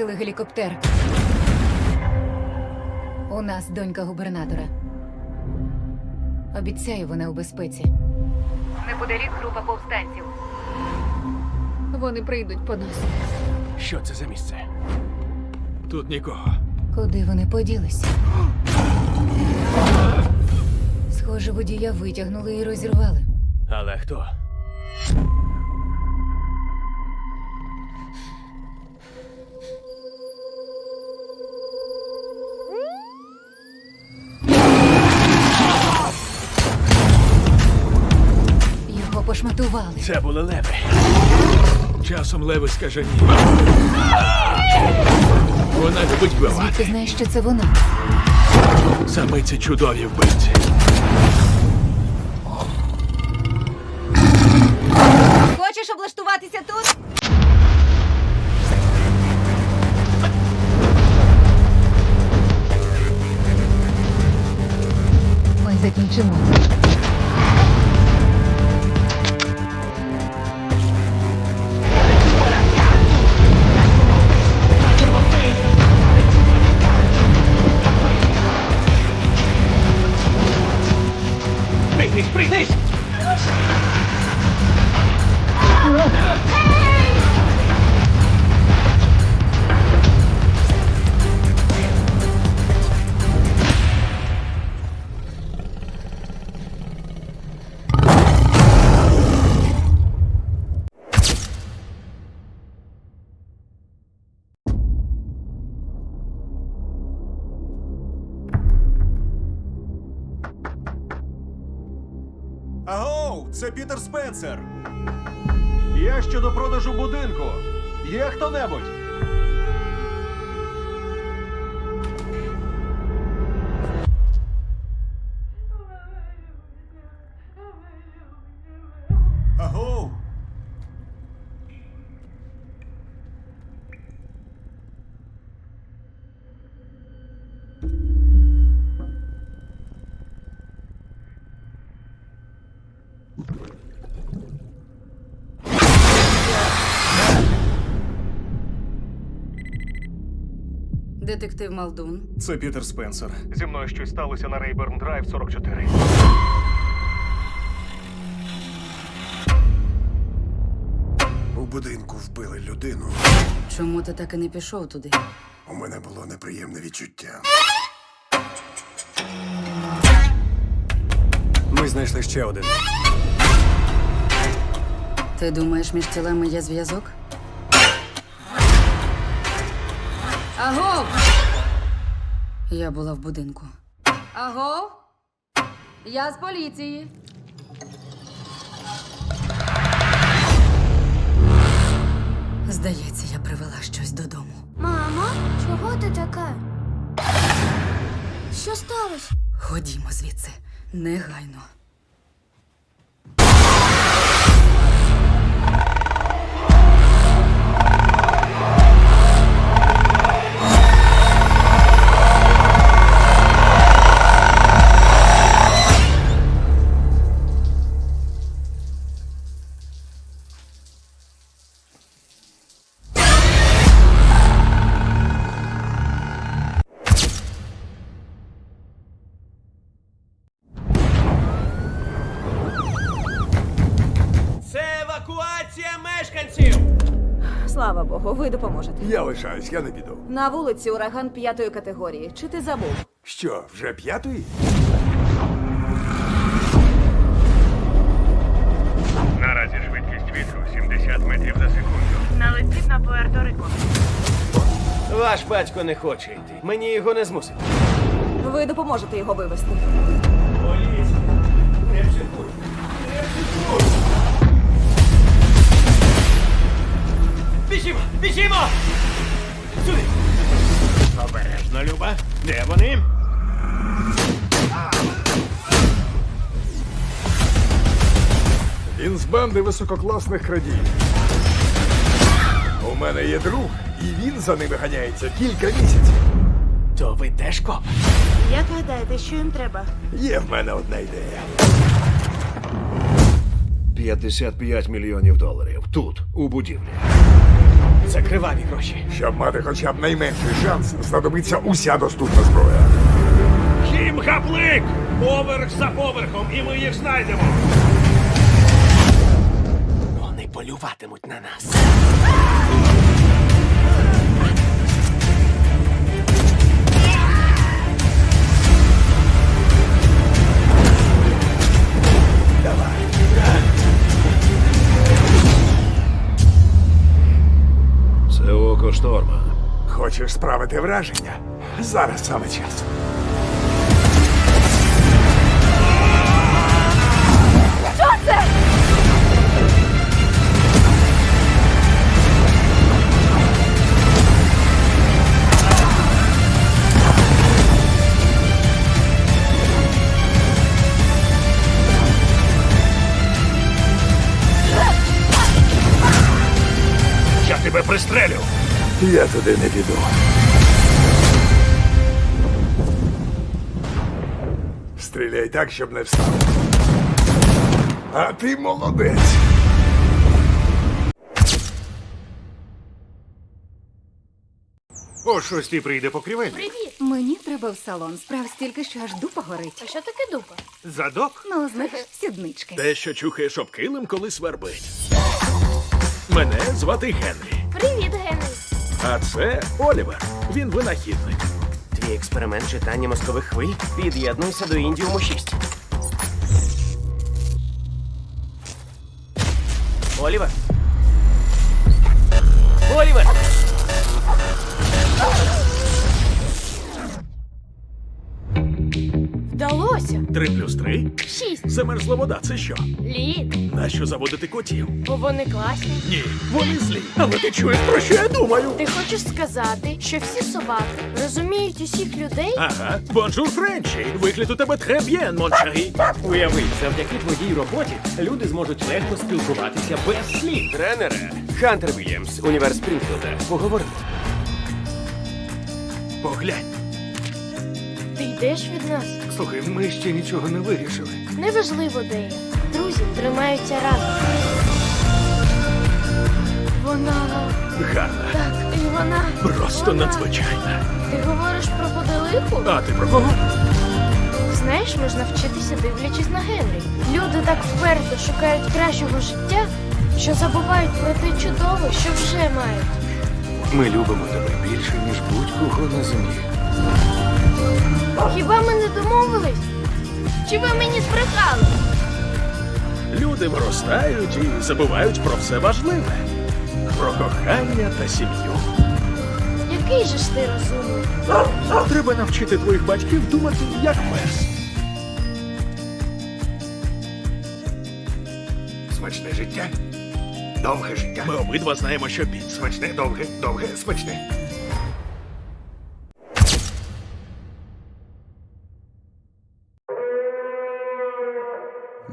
Втратили гелікоптер. У нас донька губернатора. Обіцяю, вона у безпеці. Неподалік група повстанців. Вони прийдуть по нас. Що це за місце? Тут нікого. Куди вони поділися? Схоже, водія витягнули і розірвали. Але хто? Його. Це були леви. Часом леви скажені. Вона любить Звідки вбивати. знаєш, що це вона? Самиці чудові вбивці. Хочеш облаштуватися тут? Ми закінчимо. Prendei! Пітер Спенсер. Я щодо продажу будинку. Є хто-небудь? Детектив Малдун. Це Пітер Спенсер. Зі мною щось сталося на Рейберн Драйв 44. У будинку вбили людину. Чому ти так і не пішов туди? У мене було неприємне відчуття. Ми знайшли ще один. Ти думаєш, між тілами є зв'язок? Агов! Я була в будинку. Агов? Я з поліції. Здається, я привела щось додому. Мамо, чого ти така? Що сталося? Ходімо звідси. Негайно. Богу. Я лишаюсь, я не піду. На вулиці ураган п'ятої категорії. Чи ти забув? Що, вже п'ятий? Наразі швидкість вітру 70 метрів за секунду. Налетів на Пуерто-Рико. Ваш батько не хоче йти. Мені його не змусити. Ви допоможете його вивезти. Біжімо! Біжімо! Сюди! Обережно, Люба. Де вони? Він з банди висококласних крадіїв. У мене є друг, і він за ними ганяється кілька місяців. То ви теж коп? Як гадаєте, що їм треба? Є в мене одна ідея. 55 мільйонів доларів тут, у будівлі. Це криваві гроші. Щоб мати хоча б найменший шанс, знадобиться уся доступна зброя. Хім гаплик! Поверх за поверхом, і ми їх знайдемо. Вони полюватимуть на нас. Хочеш справити враження? Зараз саме час. Я тебе пристрелю. Я туди не піду. Стріляй так, щоб не встав. А ти молодець. О шостій прийде покрівель. Мені треба в салон. Справ стільки, що аж дупа горить. А що таке дупа? Задок? Ну, знаєш, сіднички. Те, що чухаєш об килим, коли свербить. Мене звати Генрі. А це Олівер. Він винахідник. Твій експеримент читання мозкових хвиль. Під'єднуйся до індіуму 6. Олівер. Олівер! Три плюс три. Шість. Замерзла вода. Це що? Лід. Нащо заводити котів? Бо вони класні. Ні, вони злі. Але ти чуєш, про що я думаю? Ти хочеш сказати, що всі собаки розуміють усіх людей? Ага, бонжур Френчі. Вигляд у тебе треб'єн, моншарі. Уяви, завдяки твоїй роботі люди зможуть легко спілкуватися без слів. Тренере, Хантер Вільямс, універ Спрінфілда. Поговоримо. Поглянь. Йдеш від нас? Слухай, ми ще нічого не вирішили. Неважливо, де я. Друзі тримаються разом. Вона. Гарна. Так, і вона. Просто вона. надзвичайна. Ти говориш про поделиху? А ти про кого? Знаєш, можна вчитися дивлячись на Генрі. Люди так вперто шукають кращого життя, що забувають про те чудове, що вже мають. Ми любимо тебе більше, ніж будь-кого на землі. Хіба ми не домовились? Чи ви мені збрехали? Люди виростають і забувають про все важливе. Про кохання та сім'ю. Який же ж ти розумний? Треба навчити твоїх батьків думати як пес. Смачне життя. Довге життя. Ми обидва знаємо, що піца. Смачне, довге, довге, смачне.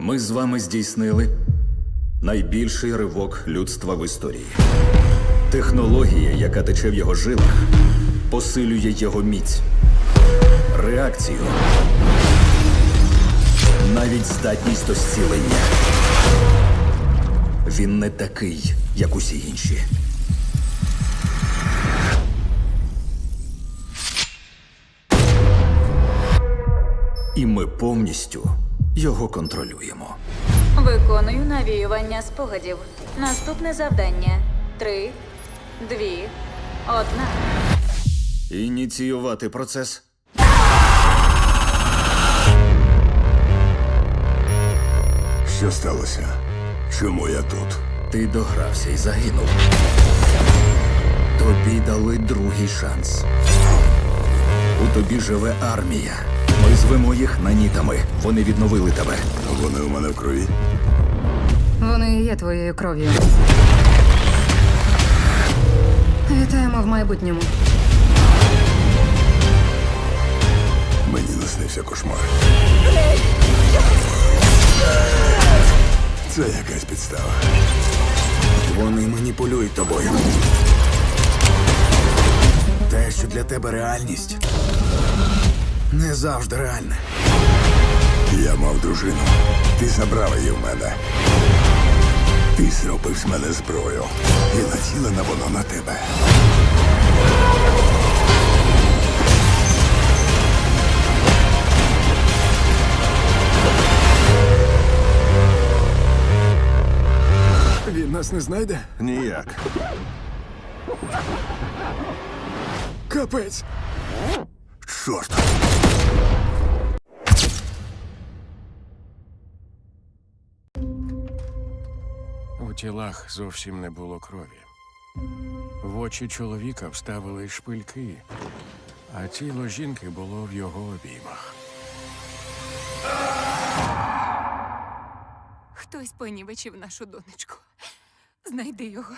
Ми з вами здійснили найбільший ривок людства в історії. Технологія, яка тече в його жилах, посилює його міць, реакцію, навіть здатність до зцілення. Він не такий, як усі інші. І ми повністю його контролюємо. Виконую навіювання спогадів. Наступне завдання: три, дві, одна. Ініціювати процес. Що сталося? Чому я тут? Ти догрався і загинув. Тобі дали другий шанс. У тобі живе армія. Ми звемо їх нанітами. Вони відновили тебе. Вони у мене в крові. Вони є твоєю кров'ю. Вітаємо в майбутньому. Мені наснився кошмар. Це якась підстава. Вони маніпулюють тобою. Те, що для тебе реальність, не завжди реальне. Я мав дружину. Ти забрав її в мене. Ти зробив з мене зброю. І націлена воно на тебе. Він нас не знайде? Ніяк. Капець. Чорт. У тілах зовсім не було крові. В очі чоловіка вставили шпильки, а тіло жінки було в його обіймах. Хтось понівечив нашу донечку. Знайди його.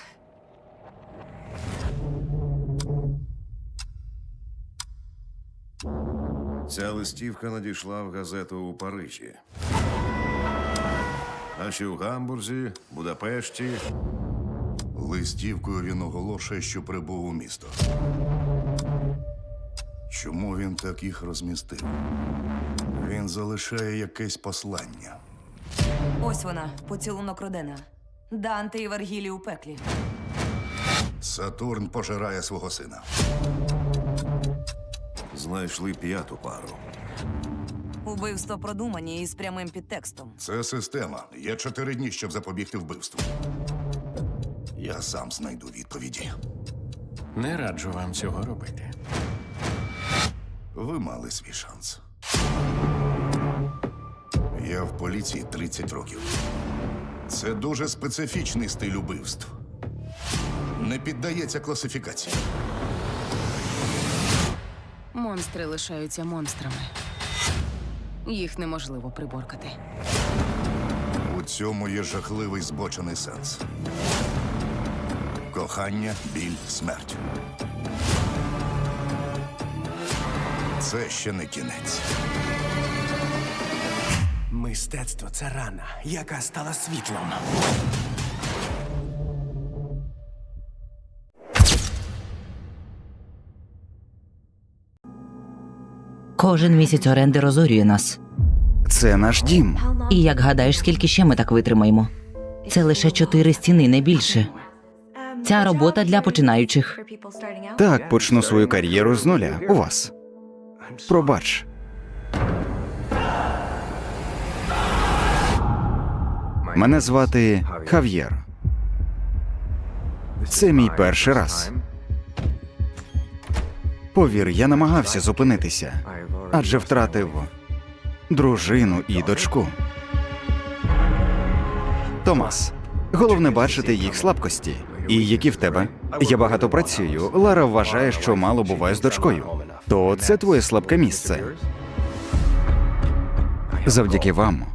Ця листівка надійшла в газету у Парижі. А ще в Гамбурзі, Будапешті. Листівкою він оголошує, що прибув у місто. Чому він так їх розмістив? Він залишає якесь послання. Ось вона, поцілунок Родена. Данте і Вергілі у пеклі. Сатурн пожирає свого сина. Знайшли п'яту пару. Убивство продумані і з прямим підтекстом. Це система. Є чотири дні, щоб запобігти вбивству. Я сам знайду відповіді. Не раджу вам цього робити. Ви мали свій шанс. Я в поліції 30 років. Це дуже специфічний стиль убивств. Не піддається класифікації. Монстри лишаються монстрами. Їх неможливо приборкати. У цьому є жахливий збочений сенс. Кохання, біль, смерть. Це ще не кінець. Мистецтво це рана, яка стала світлом. Кожен місяць оренди розорює нас. Це наш дім. І як гадаєш, скільки ще ми так витримаємо? Це лише чотири стіни, не більше. Ця робота для починаючих. Так, почну свою кар'єру з нуля. У вас. Пробач. Мене звати Хав'єр. Це мій перший раз. Повір, я намагався зупинитися, адже втратив дружину і дочку. Томас, головне бачити їх слабкості. І які в тебе? Я багато працюю. Лара вважає, що мало буває з дочкою. То це твоє слабке місце. Завдяки вам.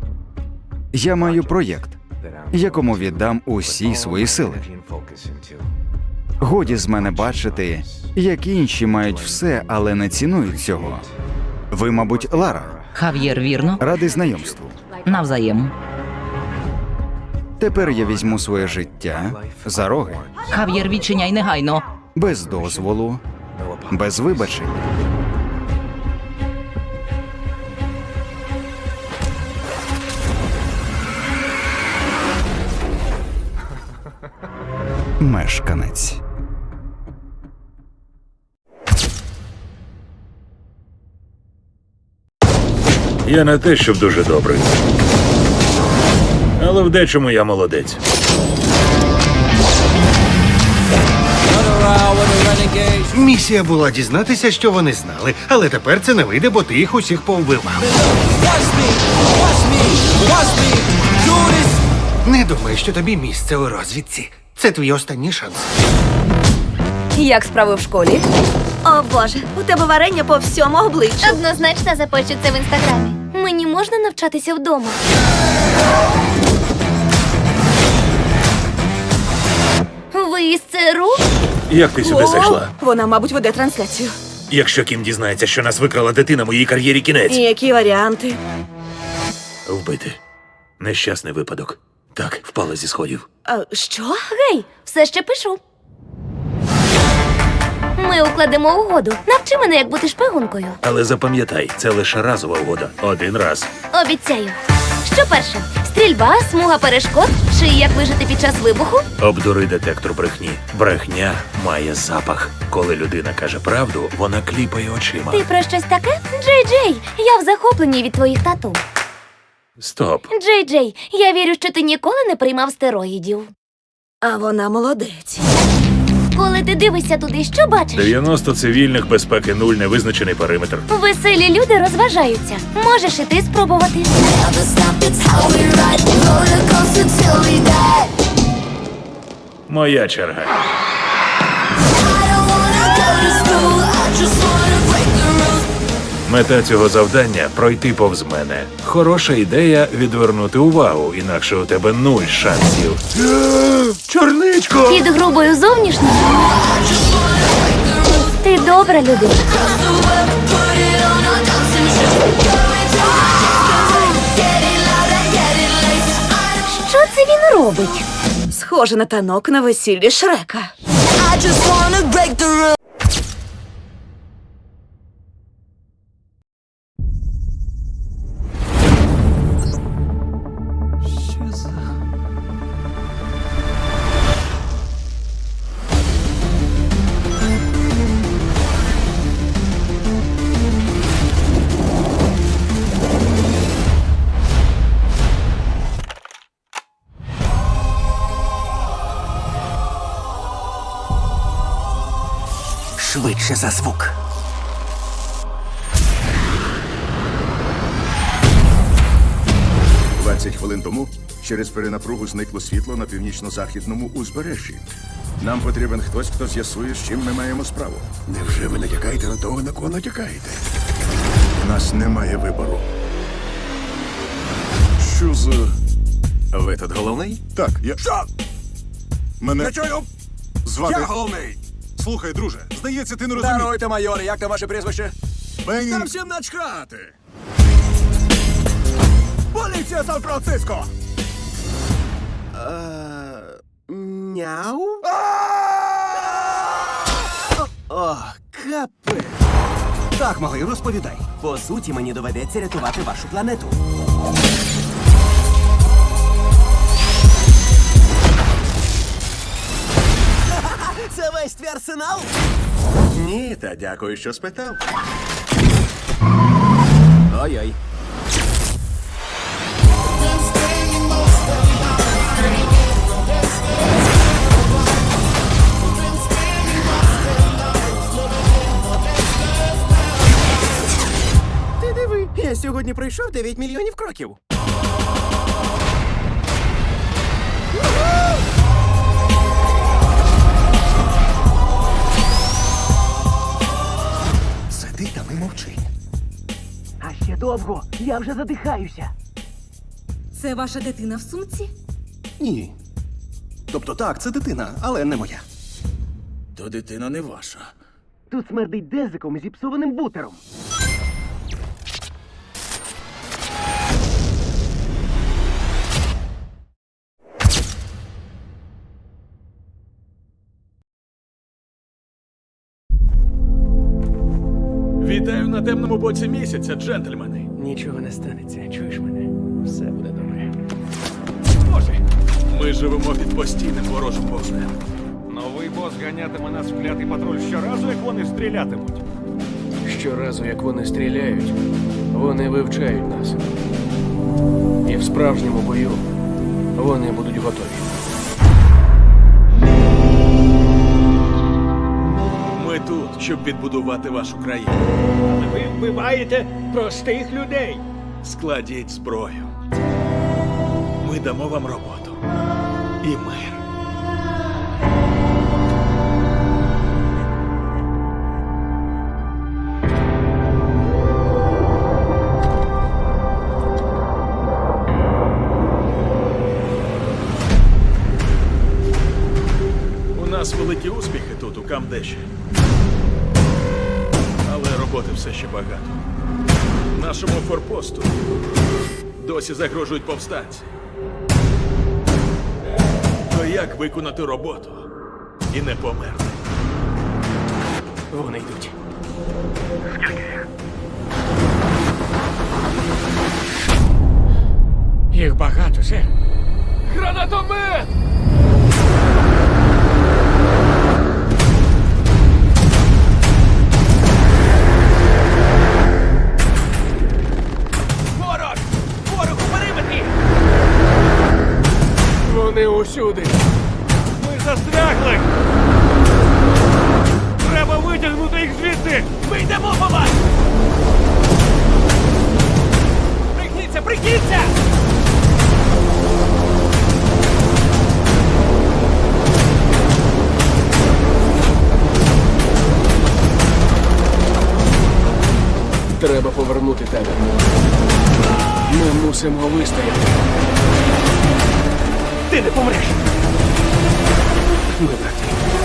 Я маю проєкт, якому віддам усі свої сили. Годі з мене бачити, як інші мають все, але не цінують цього. Ви, мабуть, Лара. Хав'єр, вірно? Радий знайомству. Навзаєм. Тепер я візьму своє життя за роги, Хав'єр, відчиняй негайно. без дозволу, без вибачень. Мешканець. Я не те, щоб дуже добрий. Але в дечому я молодець. Місія була дізнатися, що вони знали, але тепер це не вийде, бо ти їх усіх повбивав. Не думай, що тобі місце у розвідці. Це твій останній шанс. Як справи в школі? О боже, у тебе варення по всьому обличчю. Однозначно запощу це в інстаграмі. Мені можна навчатися вдома. Ви із ЦРУ? Як ти сюди зайшла? Вона, мабуть, веде трансляцію. Якщо Кім дізнається, що нас викрала дитина, моїй кар'єрі кінець. І які варіанти? Вбити. Нещасний випадок. Так, впала зі сходів. А, що? Гей, все ще пишу. Ми укладемо угоду. Навчи мене, як бути шпигункою. Але запам'ятай, це лише разова угода. Один раз. Обіцяю. Що перше? Стрільба, смуга перешкод чи як вижити під час вибуху? Обдури детектор брехні. Брехня має запах. Коли людина каже правду, вона кліпає очима. Ти про щось таке? Джей Джей, я в захопленні від твоїх тату. Стоп. Джей Джей, я вірю, що ти ніколи не приймав стероїдів. А вона молодець. Коли ти дивишся туди, що бачиш? 90 цивільних, безпеки нуль, невизначений периметр. Веселі люди розважаються. Можеш і ти спробувати. Моя черга. Мета цього завдання пройти повз мене. Хороша ідея відвернути увагу, інакше у тебе нуль шансів. Чорничко! Під грубою зовнішністю. Ти добра людина. Що це він робить? Схоже на танок на весіллі Шрека. Швидше за звук. Двадцять хвилин тому через перенапругу зникло світло на північно-західному узбережжі. Нам потрібен хтось, хто з'ясує, з чим ми маємо справу. Невже ви натякаєте на того, на кого натякаєте? У нас немає вибору. Що за. Ви тут головний? Так, я. Що? Мене. Не чую! Звати. Я головний! Слухай, друже, здається, ти не розумієш. Даруйте, майоре, як там ваше прізвище? Мені... Там всім начхати! Поліція Сан-Франциско! Няу? О, капець. Так, малий, розповідай. По суті, мені доведеться рятувати вашу планету. Це весь твій арсенал? Ні, та дякую, що спитав. Ой-ой. Ти диви, я сьогодні пройшов 9 мільйонів кроків. Сиди мовчи. А ще довго, я вже задихаюся. Це ваша дитина в сумці? Ні. Тобто так, це дитина, але не моя. То дитина не ваша. Тут смердить дезиком і зіпсованим бутером. Темному боці місяця, джентльмени. Нічого не станеться, чуєш мене? Все буде добре. Боже, ми живемо під постійним ворожим вогнем. Новий бос ганятиме нас в клятий патруль щоразу, як вони стрілятимуть. Щоразу, як вони стріляють, вони вивчають нас. І в справжньому бою вони будуть готові. Щоб відбудувати вашу країну. Але ви вбиваєте простих людей. Складіть зброю. Ми дамо вам роботу. І мир. У нас великі успіхи тут, у Камдеші. Роботи все ще багато. Нашому форпосту досі загрожують повстанці. То як виконати роботу і не померти? Вони йдуть. Їх багато, сер. Гранатомет! Вони усюди. Ми застрягли. Треба витягнути їх звідти. Ми йдемо по вас! Пригніться, пригніться! Треба повернути тебе. Ми мусимо вистояти. Ти не помреш! Ми брати.